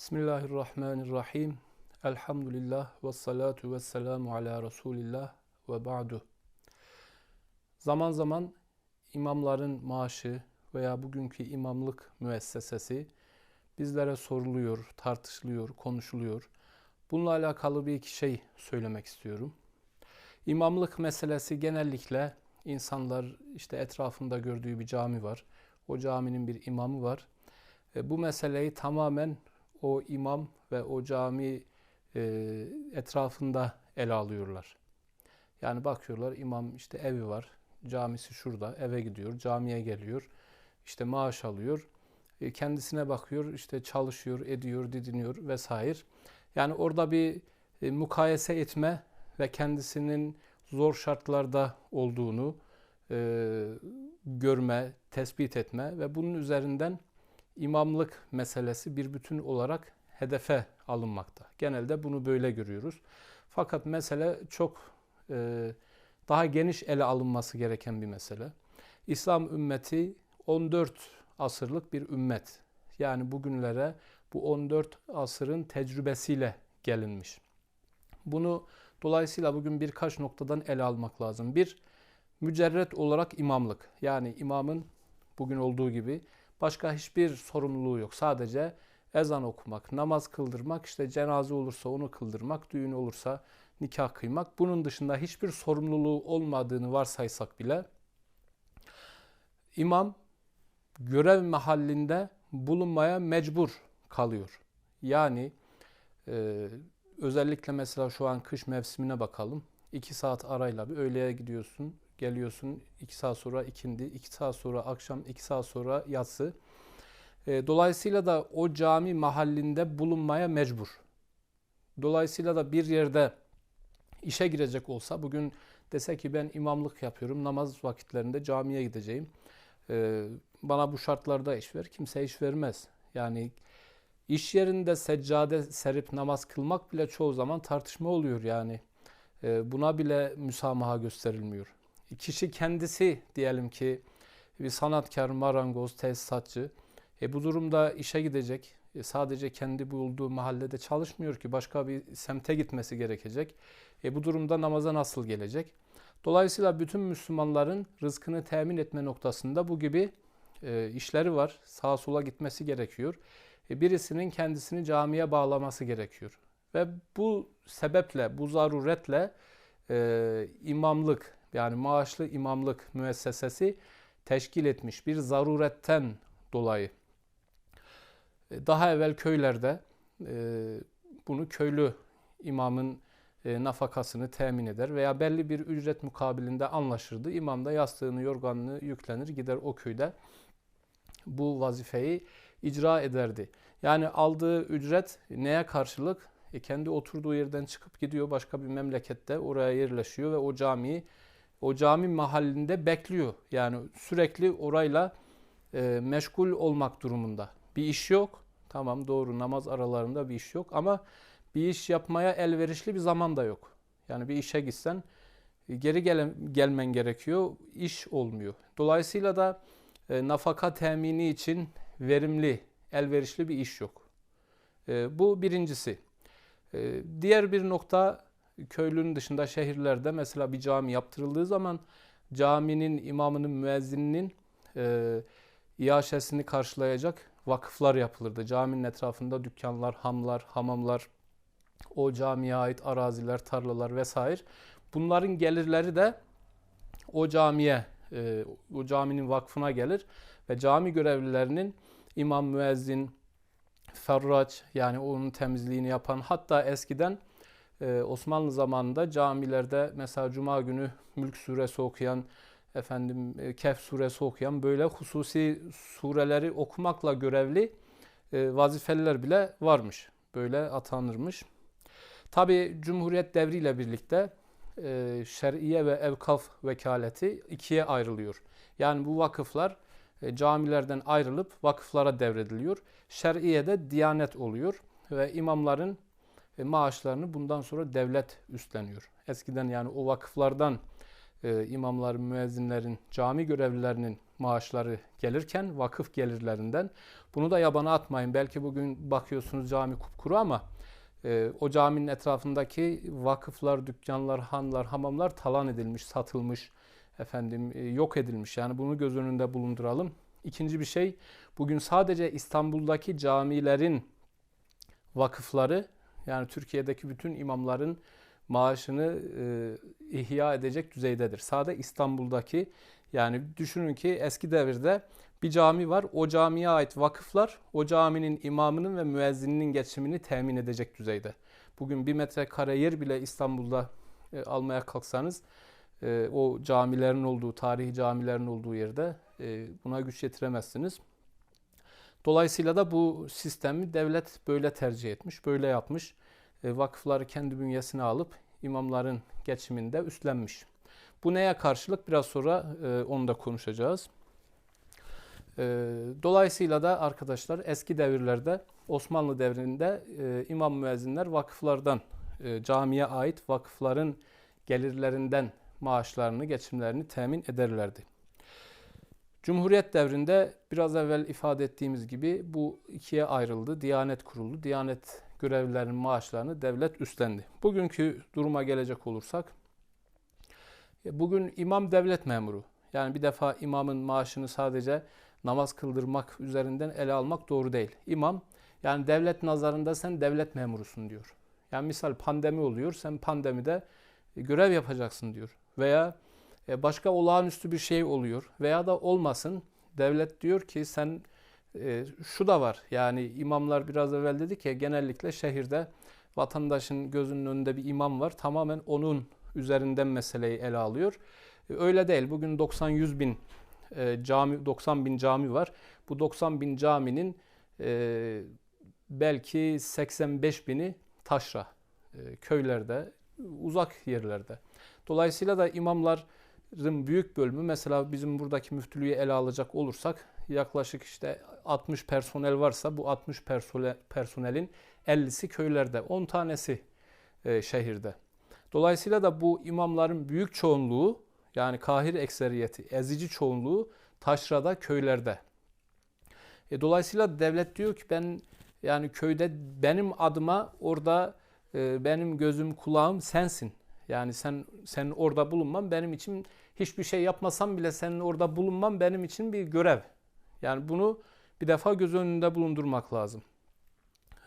Bismillahirrahmanirrahim. Elhamdülillah ve salatu ve selamu ala Resulillah ve ba'du. Zaman zaman imamların maaşı veya bugünkü imamlık müessesesi bizlere soruluyor, tartışılıyor, konuşuluyor. Bununla alakalı bir iki şey söylemek istiyorum. İmamlık meselesi genellikle insanlar işte etrafında gördüğü bir cami var. O caminin bir imamı var. E, bu meseleyi tamamen o imam ve o cami e, etrafında ele alıyorlar. Yani bakıyorlar imam işte evi var, camisi şurada, eve gidiyor, camiye geliyor, işte maaş alıyor, e, kendisine bakıyor, işte çalışıyor, ediyor, didiniyor vesaire. Yani orada bir e, mukayese etme ve kendisinin zor şartlarda olduğunu e, görme, tespit etme ve bunun üzerinden imamlık meselesi bir bütün olarak hedefe alınmakta. Genelde bunu böyle görüyoruz. Fakat mesele çok e, daha geniş ele alınması gereken bir mesele. İslam ümmeti 14 asırlık bir ümmet. Yani bugünlere bu 14 asırın tecrübesiyle gelinmiş. Bunu dolayısıyla bugün birkaç noktadan ele almak lazım. Bir, mücerret olarak imamlık. Yani imamın bugün olduğu gibi Başka hiçbir sorumluluğu yok. Sadece ezan okumak, namaz kıldırmak, işte cenaze olursa onu kıldırmak, düğün olursa nikah kıymak. Bunun dışında hiçbir sorumluluğu olmadığını varsaysak bile imam görev mahallinde bulunmaya mecbur kalıyor. Yani e, özellikle mesela şu an kış mevsimine bakalım. 2 saat arayla bir öğleye gidiyorsun, geliyorsun 2 saat sonra ikindi, 2 saat sonra akşam, 2 saat sonra yatsı. E, dolayısıyla da o cami mahallinde bulunmaya mecbur. Dolayısıyla da bir yerde işe girecek olsa bugün dese ki ben imamlık yapıyorum, namaz vakitlerinde camiye gideceğim. E, bana bu şartlarda iş ver. Kimse iş vermez. Yani iş yerinde seccade serip namaz kılmak bile çoğu zaman tartışma oluyor yani. E, buna bile müsamaha gösterilmiyor kişi kendisi diyelim ki bir sanatkar, marangoz, tesisatçı. E bu durumda işe gidecek. E sadece kendi bulduğu mahallede çalışmıyor ki başka bir semte gitmesi gerekecek. E bu durumda namaza nasıl gelecek? Dolayısıyla bütün Müslümanların rızkını temin etme noktasında bu gibi e, işleri var. Sağa sola gitmesi gerekiyor. E, birisinin kendisini camiye bağlaması gerekiyor. Ve bu sebeple, bu zaruretle e, imamlık yani maaşlı imamlık müessesesi teşkil etmiş bir zaruretten dolayı. E, daha evvel köylerde e, bunu köylü imamın e, nafakasını temin eder veya belli bir ücret mukabilinde anlaşırdı. İmam da yastığını, yorganını yüklenir gider o köyde bu vazifeyi icra ederdi. Yani aldığı ücret neye karşılık? E kendi oturduğu yerden çıkıp gidiyor başka bir memlekette oraya yerleşiyor ve o camiyi o cami mahallinde bekliyor. Yani sürekli orayla e, meşgul olmak durumunda. Bir iş yok. Tamam doğru namaz aralarında bir iş yok ama bir iş yapmaya elverişli bir zaman da yok. Yani bir işe gitsen e, geri gel gelmen gerekiyor. İş olmuyor. Dolayısıyla da e, nafaka temini için verimli, elverişli bir iş yok. E, bu birincisi. E, diğer bir nokta köylünün dışında şehirlerde mesela bir cami yaptırıldığı zaman caminin imamının müezzininin e, iaşesini karşılayacak vakıflar yapılırdı. Caminin etrafında dükkanlar, hamlar, hamamlar, o camiye ait araziler, tarlalar vesaire. Bunların gelirleri de o camiye, e, o caminin vakfına gelir ve cami görevlilerinin imam, müezzin, ferraç yani onun temizliğini yapan hatta eskiden ee, Osmanlı zamanında camilerde mesela Cuma günü Mülk suresi okuyan, efendim e, Kehf suresi okuyan böyle hususi sureleri okumakla görevli e, vazifeliler bile varmış. Böyle atanırmış. Tabi Cumhuriyet devriyle birlikte e, şer'iye ve evkaf vekaleti ikiye ayrılıyor. Yani bu vakıflar e, camilerden ayrılıp vakıflara devrediliyor. Şer'iye de diyanet oluyor ve imamların e, maaşlarını bundan sonra devlet üstleniyor. Eskiden yani o vakıflardan e, imamların, müezzinlerin, cami görevlilerinin maaşları gelirken vakıf gelirlerinden bunu da yabana atmayın. Belki bugün bakıyorsunuz cami kupkuru ama e, o caminin etrafındaki vakıflar, dükkanlar, hanlar, hamamlar talan edilmiş, satılmış, efendim e, yok edilmiş. Yani bunu göz önünde bulunduralım. İkinci bir şey, bugün sadece İstanbul'daki camilerin vakıfları, yani Türkiye'deki bütün imamların maaşını e, ihya edecek düzeydedir. Sadece İstanbul'daki yani düşünün ki eski devirde bir cami var. O camiye ait vakıflar o caminin imamının ve müezzininin geçimini temin edecek düzeyde. Bugün bir metrekare yer bile İstanbul'da e, almaya kalksanız e, o camilerin olduğu, tarihi camilerin olduğu yerde e, buna güç yetiremezsiniz. Dolayısıyla da bu sistemi devlet böyle tercih etmiş, böyle yapmış. E, vakıfları kendi bünyesine alıp imamların geçiminde üstlenmiş. Bu neye karşılık? Biraz sonra e, onu da konuşacağız. E, dolayısıyla da arkadaşlar eski devirlerde Osmanlı devrinde imam müezzinler vakıflardan, camiye ait vakıfların gelirlerinden maaşlarını, geçimlerini temin ederlerdi. Cumhuriyet devrinde biraz evvel ifade ettiğimiz gibi bu ikiye ayrıldı. Diyanet kuruldu. Diyanet görevlilerinin maaşlarını devlet üstlendi. Bugünkü duruma gelecek olursak, e, bugün imam devlet memuru. Yani bir defa imamın maaşını sadece namaz kıldırmak üzerinden ele almak doğru değil. İmam, yani devlet nazarında sen devlet memurusun diyor. Yani misal pandemi oluyor, sen pandemide görev yapacaksın diyor. Veya başka olağanüstü bir şey oluyor veya da olmasın. Devlet diyor ki sen e, şu da var. Yani imamlar biraz evvel dedik ya genellikle şehirde vatandaşın gözünün önünde bir imam var. Tamamen onun üzerinden meseleyi ele alıyor. E, öyle değil. Bugün 90-100 bin e, cami, 90 bin cami var. Bu 90 bin caminin e, belki 85 bini taşra, e, köylerde, uzak yerlerde. Dolayısıyla da imamların büyük bölümü mesela bizim buradaki müftülüğü ele alacak olursak yaklaşık işte 60 personel varsa bu 60 personelin 50'si köylerde, 10 tanesi e, şehirde. Dolayısıyla da bu imamların büyük çoğunluğu yani kahir ekseriyeti, ezici çoğunluğu taşrada, köylerde. E, dolayısıyla devlet diyor ki ben yani köyde benim adıma orada e, benim gözüm kulağım sensin. Yani sen sen orada bulunman benim için hiçbir şey yapmasam bile senin orada bulunman benim için bir görev. Yani bunu bir defa göz önünde bulundurmak lazım.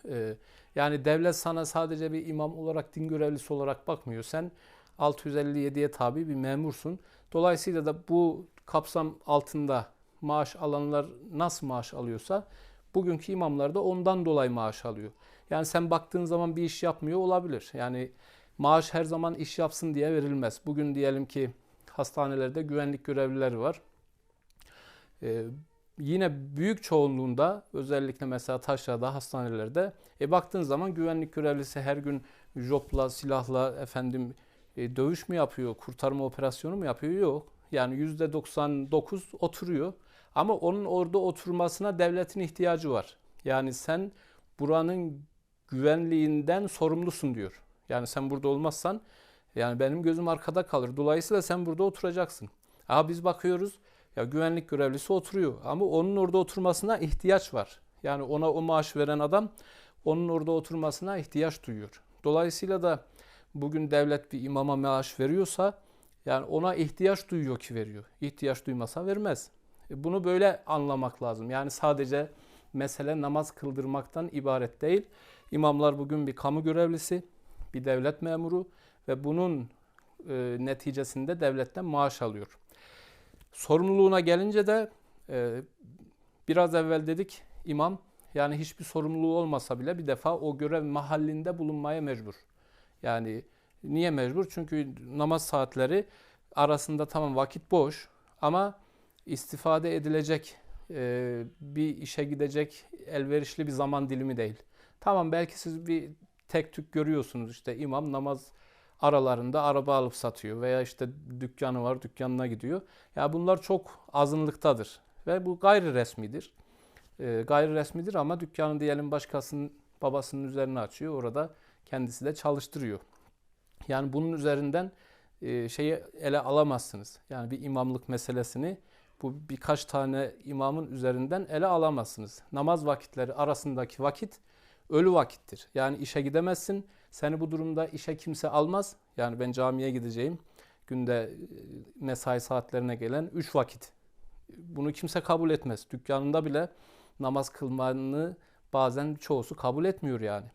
Ee, yani devlet sana sadece bir imam olarak, din görevlisi olarak bakmıyor. Sen 657'ye tabi bir memursun. Dolayısıyla da bu kapsam altında maaş alanlar nasıl maaş alıyorsa bugünkü imamlar da ondan dolayı maaş alıyor. Yani sen baktığın zaman bir iş yapmıyor olabilir. Yani maaş her zaman iş yapsın diye verilmez. Bugün diyelim ki hastanelerde güvenlik görevlileri var. Ee, yine büyük çoğunluğunda özellikle mesela taşrada hastanelerde e, baktığın zaman güvenlik görevlisi her gün jopla, silahla efendim e, dövüş mü yapıyor, kurtarma operasyonu mu yapıyor? Yok. Yani %99 oturuyor. Ama onun orada oturmasına devletin ihtiyacı var. Yani sen buranın güvenliğinden sorumlusun diyor. Yani sen burada olmazsan yani benim gözüm arkada kalır. Dolayısıyla sen burada oturacaksın. Ama biz bakıyoruz ya güvenlik görevlisi oturuyor ama onun orada oturmasına ihtiyaç var. Yani ona o maaş veren adam onun orada oturmasına ihtiyaç duyuyor. Dolayısıyla da bugün devlet bir imama maaş veriyorsa yani ona ihtiyaç duyuyor ki veriyor. İhtiyaç duymasa vermez. E, bunu böyle anlamak lazım. Yani sadece mesele namaz kıldırmaktan ibaret değil. İmamlar bugün bir kamu görevlisi, bir devlet memuru ve bunun e, neticesinde devletten maaş alıyor. Sorumluluğuna gelince de e, biraz evvel dedik imam yani hiçbir sorumluluğu olmasa bile bir defa o görev mahallinde bulunmaya mecbur. Yani niye mecbur? Çünkü namaz saatleri arasında tamam vakit boş ama istifade edilecek e, bir işe gidecek elverişli bir zaman dilimi değil. Tamam belki siz bir tek tük görüyorsunuz işte imam namaz aralarında araba alıp satıyor veya işte dükkanı var dükkanına gidiyor. Ya bunlar çok azınlıktadır ve bu gayri resmidir. E, gayri resmidir ama dükkanı diyelim başkasının babasının üzerine açıyor. Orada kendisi de çalıştırıyor. Yani bunun üzerinden e, şeyi ele alamazsınız. Yani bir imamlık meselesini bu birkaç tane imamın üzerinden ele alamazsınız. Namaz vakitleri arasındaki vakit ölü vakittir. Yani işe gidemezsin. Seni bu durumda işe kimse almaz. Yani ben camiye gideceğim. Günde mesai saatlerine gelen 3 vakit. Bunu kimse kabul etmez. Dükkanında bile namaz kılmanı bazen çoğusu kabul etmiyor yani.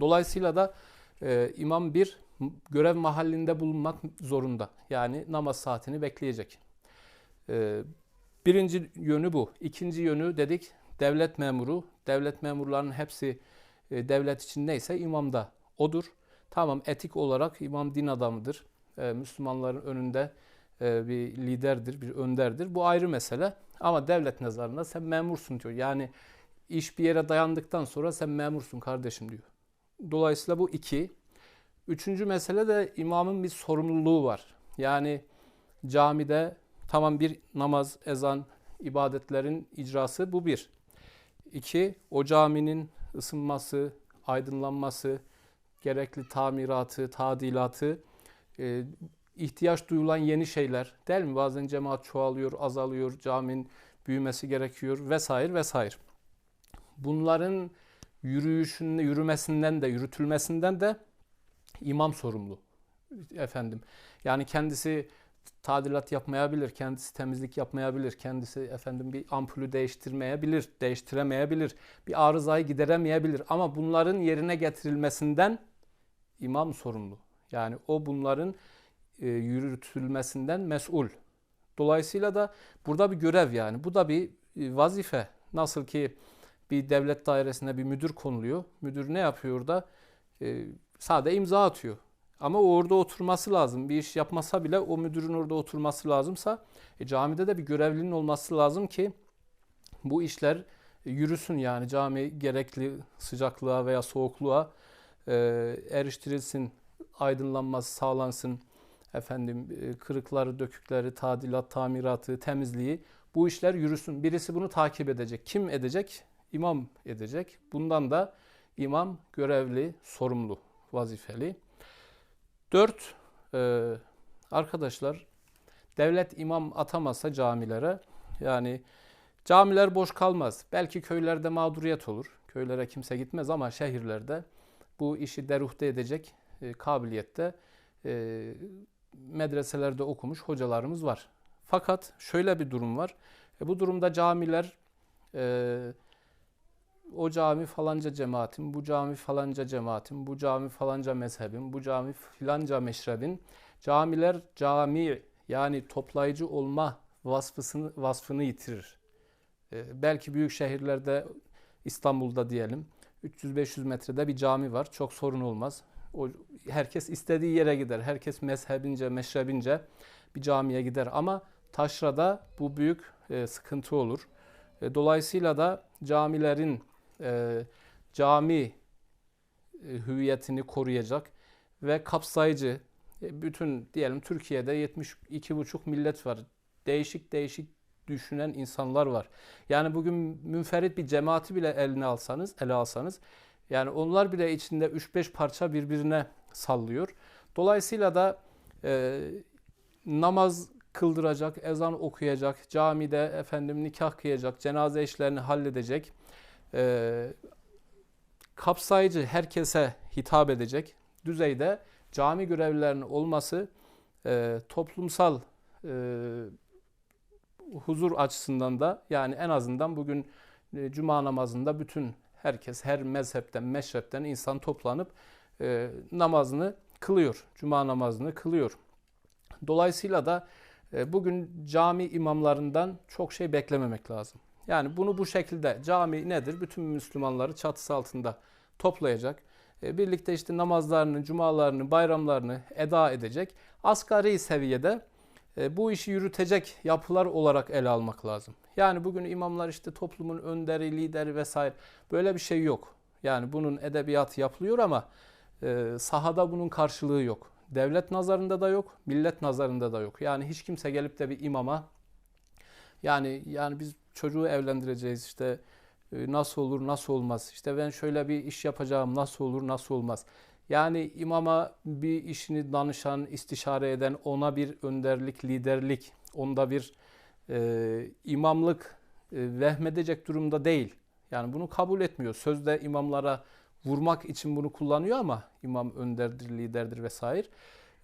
Dolayısıyla da e, imam bir görev mahallinde bulunmak zorunda. Yani namaz saatini bekleyecek. E, birinci yönü bu. İkinci yönü dedik devlet memuru. Devlet memurlarının hepsi e, devlet için neyse imam da odur. Tamam etik olarak imam din adamıdır. E, Müslümanların önünde e, bir liderdir, bir önderdir. Bu ayrı mesele. Ama devlet nazarında sen memursun diyor. Yani iş bir yere dayandıktan sonra sen memursun kardeşim diyor. Dolayısıyla bu iki. Üçüncü mesele de imamın bir sorumluluğu var. Yani camide tamam bir namaz, ezan, ibadetlerin icrası bu bir. İki, o caminin ısınması, aydınlanması, gerekli tamiratı, tadilatı, e, ihtiyaç duyulan yeni şeyler değil mi? Bazen cemaat çoğalıyor, azalıyor, caminin büyümesi gerekiyor vesaire vesaire. Bunların yürüyüşünde, yürümesinden de, yürütülmesinden de imam sorumlu. Efendim. Yani kendisi tadilat yapmayabilir, kendisi temizlik yapmayabilir, kendisi efendim bir ampulü değiştirmeyebilir, değiştiremeyebilir, bir arızayı gideremeyebilir ama bunların yerine getirilmesinden imam sorumlu. Yani o bunların e, yürütülmesinden mesul. Dolayısıyla da burada bir görev yani. Bu da bir e, vazife. Nasıl ki bir devlet dairesine bir müdür konuluyor. Müdür ne yapıyor da? E, sade imza atıyor. Ama orada oturması lazım. Bir iş yapmasa bile o müdürün orada oturması lazımsa e, camide de bir görevlinin olması lazım ki bu işler yürüsün yani cami gerekli sıcaklığa veya soğukluğa e, eriştirilsin, aydınlanması sağlansın, efendim e, kırıkları, dökükleri, tadilat, tamiratı, temizliği bu işler yürüsün. Birisi bunu takip edecek. Kim edecek? İmam edecek. Bundan da imam görevli, sorumlu, vazifeli. Dört, e, arkadaşlar devlet imam atamasa camilere yani camiler boş kalmaz. Belki köylerde mağduriyet olur. Köylere kimse gitmez ama şehirlerde bu işi deruhte edecek e, kabiliyette e, medreselerde okumuş hocalarımız var. Fakat şöyle bir durum var. E, bu durumda camiler e, o cami falanca cemaatin, bu cami falanca cemaatin, bu cami falanca mezhebin, bu cami filanca meşrebin. Camiler cami yani toplayıcı olma vasfını, vasfını yitirir. E, belki büyük şehirlerde İstanbul'da diyelim 300-500 metrede bir cami var. Çok sorun olmaz. O, herkes istediği yere gider. Herkes mezhebince, meşrebince bir camiye gider. Ama taşrada bu büyük e, sıkıntı olur. E, dolayısıyla da camilerin e, cami e, hüviyetini koruyacak ve kapsayıcı e, bütün diyelim Türkiye'de 72,5 millet var. Değişik değişik düşünen insanlar var. Yani bugün münferit bir cemaati bile eline alsanız, ele alsanız yani onlar bile içinde 3-5 parça birbirine sallıyor. Dolayısıyla da e, namaz kıldıracak, ezan okuyacak, camide efendim nikah kıyacak, cenaze işlerini halledecek, e, kapsayıcı herkese hitap edecek düzeyde cami görevlilerinin olması e, toplumsal e, huzur açısından da yani en azından bugün e, cuma namazında bütün herkes her mezhepten, meşrepten insan toplanıp e, namazını kılıyor. Cuma namazını kılıyor. Dolayısıyla da e, bugün cami imamlarından çok şey beklememek lazım. Yani bunu bu şekilde cami nedir? Bütün Müslümanları çatısı altında toplayacak. E, birlikte işte namazlarını, cumalarını, bayramlarını eda edecek. Asgari seviyede e, bu işi yürütecek yapılar olarak ele almak lazım. Yani bugün imamlar işte toplumun önderi, lideri vesaire böyle bir şey yok. Yani bunun edebiyatı yapılıyor ama e, sahada bunun karşılığı yok. Devlet nazarında da yok, millet nazarında da yok. Yani hiç kimse gelip de bir imama yani yani biz çocuğu evlendireceğiz işte e, nasıl olur nasıl olmaz işte ben şöyle bir iş yapacağım nasıl olur nasıl olmaz. Yani imama bir işini danışan, istişare eden, ona bir önderlik, liderlik, onda bir e, imamlık e, vehmedecek durumda değil. Yani bunu kabul etmiyor. Sözde imamlara vurmak için bunu kullanıyor ama imam önderdir, liderdir vesaire.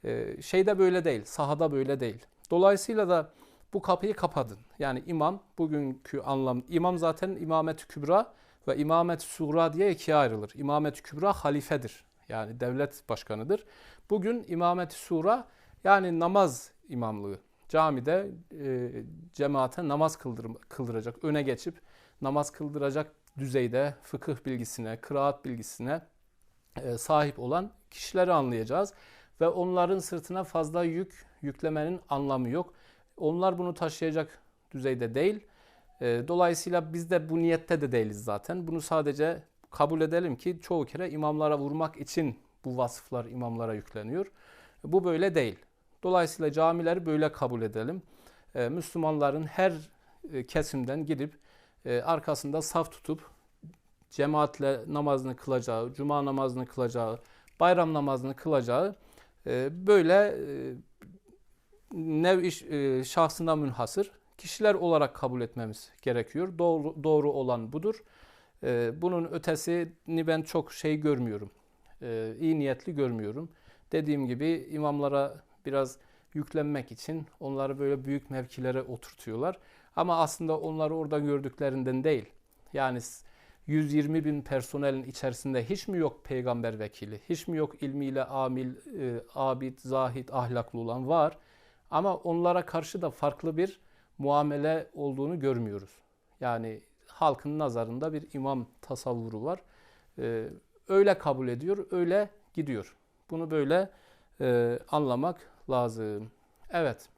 E, şeyde böyle değil, sahada böyle değil. Dolayısıyla da bu kapıyı kapadın. Yani imam bugünkü anlam, imam zaten imamet kübra ve imamet suğra diye ikiye ayrılır. İmamet kübra halifedir. Yani devlet başkanıdır. Bugün imamet sura yani namaz imamlığı. Camide e, cemaate namaz kıldır, kıldıracak, öne geçip namaz kıldıracak düzeyde fıkıh bilgisine, kıraat bilgisine e, sahip olan kişileri anlayacağız. Ve onların sırtına fazla yük yüklemenin anlamı yok. Onlar bunu taşıyacak düzeyde değil. E, dolayısıyla biz de bu niyette de değiliz zaten. Bunu sadece kabul edelim ki çoğu kere imamlara vurmak için bu vasıflar imamlara yükleniyor. Bu böyle değil. Dolayısıyla camileri böyle kabul edelim. Ee, Müslümanların her e, kesimden gidip e, arkasında saf tutup cemaatle namazını kılacağı, cuma namazını kılacağı, bayram namazını kılacağı e, böyle nev iş şahsına münhasır kişiler olarak kabul etmemiz gerekiyor. Doğru, doğru olan budur. Bunun ötesini ben çok şey görmüyorum. İyi niyetli görmüyorum. Dediğim gibi imamlara biraz yüklenmek için onları böyle büyük mevkilere oturtuyorlar. Ama aslında onları orada gördüklerinden değil. Yani 120 bin personelin içerisinde hiç mi yok peygamber vekili? Hiç mi yok ilmiyle amil, e, abid, zahid, ahlaklı olan var. Ama onlara karşı da farklı bir muamele olduğunu görmüyoruz. Yani halkın nazarında bir imam tasavvuru var. E, öyle kabul ediyor, öyle gidiyor. Bunu böyle e, anlamak lazım. Evet.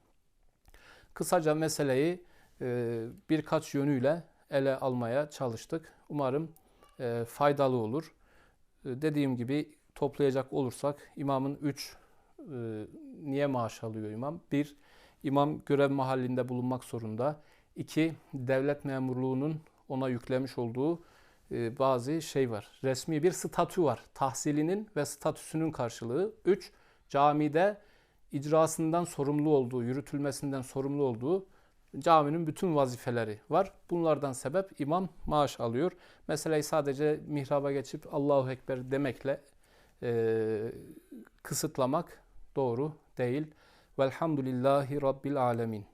Kısaca meseleyi e, birkaç yönüyle ele almaya çalıştık. Umarım e, faydalı olur. E, dediğim gibi toplayacak olursak imamın 3 e, niye maaş alıyor imam? 1. İmam görev mahallinde bulunmak zorunda. 2. Devlet memurluğunun ona yüklemiş olduğu e, bazı şey var. Resmi bir statü var. Tahsilinin ve statüsünün karşılığı. 3. Camide icrasından sorumlu olduğu, yürütülmesinden sorumlu olduğu caminin bütün vazifeleri var. Bunlardan sebep imam maaş alıyor. Meseleyi sadece mihraba geçip Allahu Ekber demekle e, kısıtlamak doğru değil. Velhamdülillahi Rabbil Alemin.